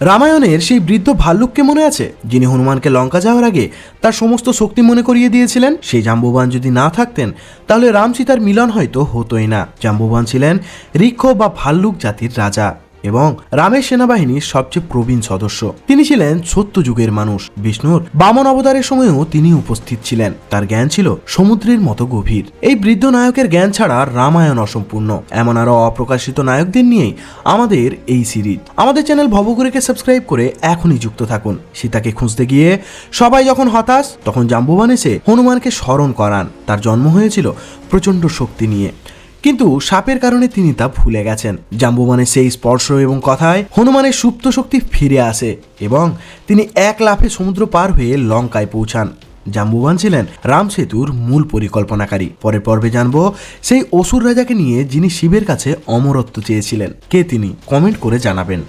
রামায়ণের সেই বৃদ্ধ ভাল্লুককে মনে আছে, যিনি হনুমানকে লঙ্কা যাওয়ার আগে তার সমস্ত শক্তি মনে করিয়ে দিয়েছিলেন? সেই জাম্বুবান যদি না থাকতেন, তাহলে রাম সীতার মিলন হয়তো হতোই না। জাম্বুবান ছিলেন ঋক্ষ বা ভাল্লুক জাতির রাজা। এবং রামের সেনাবাহিনীর সবচেয়ে প্রবীণ সদস্য। তিনি ছিলেন সত্য যুগের মানুষ। বিষ্ণুর বামন অবতারের সময়ও তিনি উপস্থিত ছিলেন। তার জ্ঞান ছিল সমুদ্রের মতো গভীর। এই বৃদ্ধ নায়কের জ্ঞান ছাড়া রামায়ণ অসম্পূর্ণ। এমন আরও অপ্রকাশিত নায়কদের নিয়েই আমাদের এই সিরিজ। আমাদের চ্যানেল ভবঘুরেকে সাবস্ক্রাইব করে এখনই যুক্ত থাকুন। সীতাকে খুঁজতে গিয়ে সবাই যখন হতাশ, তখন জাম্বুবান এসে হনুমানকে স্মরণ করান। তার জন্ম হয়েছিল প্রচণ্ড শক্তি নিয়ে। কিন্তু সাপের কারণে তিনি তা ভুলে গেছেন। জাম্বুবানের সেই স্পর্শ এবং কথায় হনুমানের সুপ্ত শক্তি ফিরে আসে এবং তিনি এক লাফে সমুদ্র পার হয়ে লঙ্কায় পৌঁছান। জাম্বুবান ছিলেন রাম সেতুর মূল পরিকল্পনাকারী। পরের পর্বে জানব সেই অসুর রাজাকে নিয়ে যিনি শিবের কাছে অমরত্ব চেয়েছিলেন। কে তিনি? কমেন্ট করে জানাবেন।